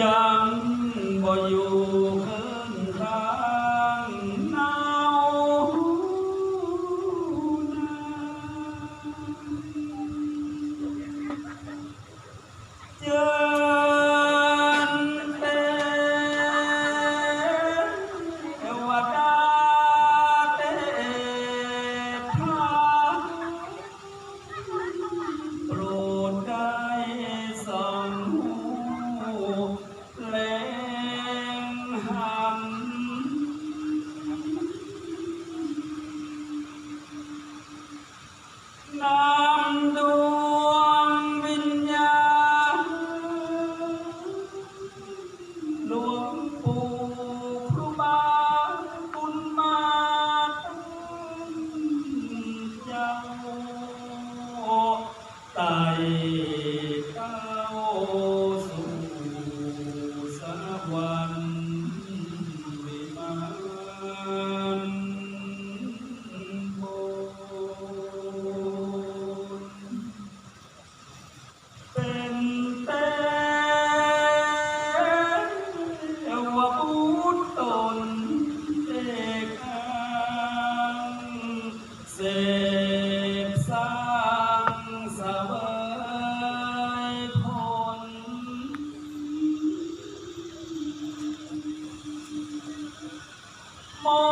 ยังบ่อยู่ ห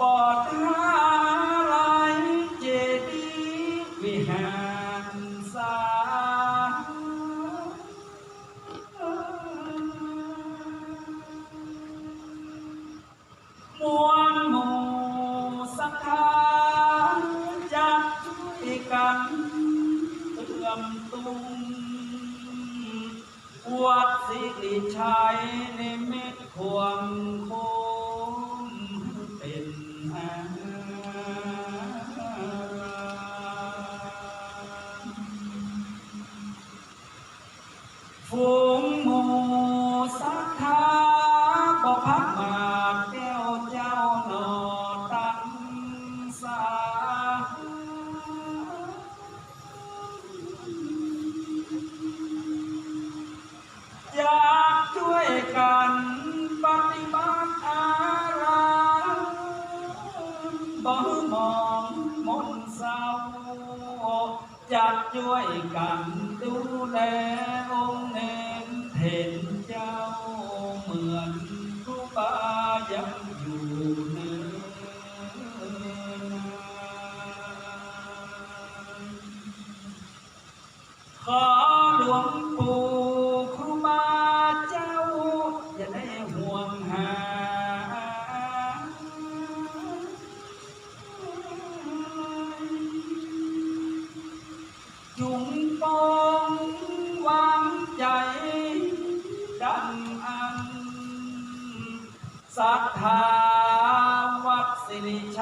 ปอดมายเจดีวิหารสาหมวนหมู่สัทธาจักช่วยกันตือมตุงวัดสิริชัยในเมตดควงโค เห็นเจ้าเหมือนครูบายังอยู่เนื้อ destiny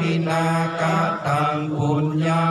วินากตังปุญญั